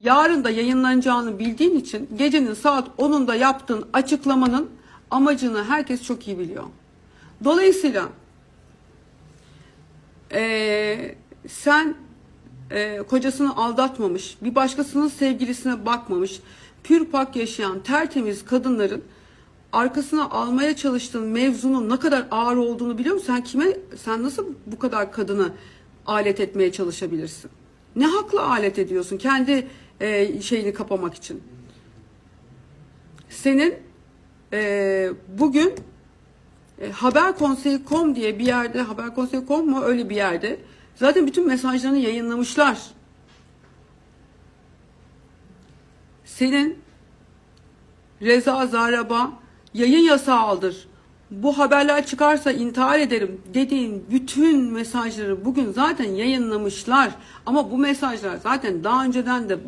yarın da yayınlanacağını bildiğin için gecenin saat 10'unda yaptığın açıklamanın amacını herkes çok iyi biliyor. Dolayısıyla eee, sen eee, kocasını aldatmamış, bir başkasının sevgilisine bakmamış, pür pak yaşayan tertemiz kadınların arkasına almaya çalıştığın mevzunun ne kadar ağır olduğunu biliyor musun? Sen kime, sen nasıl bu kadar kadını alet etmeye çalışabilirsin? Ne hakla alet ediyorsun kendi eee, şeyini kapamak için? Senin eee, bugün e, haberkonseyi.com diye bir yerde haberkonseyi.com mu öyle bir yerde zaten bütün mesajlarını yayınlamışlar. Senin Reza Zaraba yayın yasağı aldır. Bu haberler çıkarsa intihar ederim dediğin bütün mesajları bugün zaten yayınlamışlar. Ama bu mesajlar zaten daha önceden de